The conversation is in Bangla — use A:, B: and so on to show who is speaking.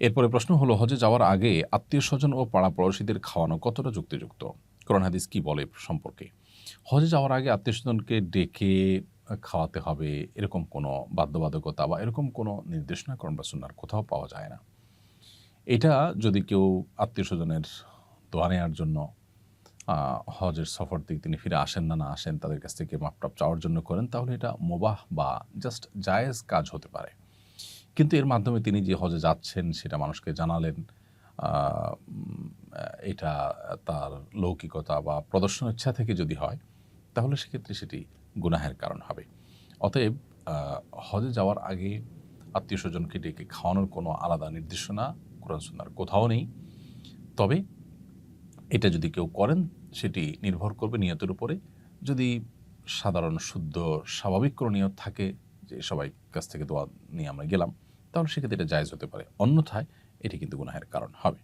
A: এরপরে প্রশ্ন হলো, হজে যাওয়ার আগে আত্মীয় স্বজন ও পাড়া পড়োশীদের খাওয়ানো কতটা যুক্তিযুক্ত? কোরআন হাদিস কি বলে সম্পর্কে? হজে যাওয়ার আগে আত্মীয় স্বজনকে ডেকে খাওয়াতে হবে এরকম কোনো বাধ্যবাধকতা বা এরকম কোনো নির্দেশনা, কোরআন বা সুন্নার কোথাও পাওয়া যায় না। এটা যদি কেউ আত্মীয় স্বজনের দোয়া নেওয়ার জন্য হজের সফর থেকে তিনি ফিরে আসেন না না আসেন, তাদের কাছ থেকে মাপটাপ চাওয়ার জন্য করেন, তাহলে এটা মোবাহ বা জাস্ট জায়েজ কাজ হতে পারে। কিন্তু এর মাধ্যমে তিনি যে হজে যাচ্ছেন সেটা মানুষকে জানালেন এটা তার লৌকিকতা বা প্রদর্শন ইচ্ছা থেকে যদি হয়, তাহলে সেক্ষেত্রে সেটি গুনাহের কারণ হবে। অতএব হজে যাওয়ার আগে আত্মীয় স্বজনকে ডেকে খাওয়ানোর কোনো আলাদা নির্দেশনা কোরআন কোথাও নেই। তবে এটা যদি কেউ করেন, সেটি নির্ভর করবে নিয়তের উপরে। যদি সাধারণ, শুদ্ধ, স্বাভাবিক কোনো নিয়ত থাকে, যে সবাই কাছ থেকে দোয়া নিয়ে আমরা গেলাম তাহলে সেক্ষেত্রে এটা জায়জ হতে পারে। অন্যথায় এটি কিন্তু গুনাহের কারণ হবে।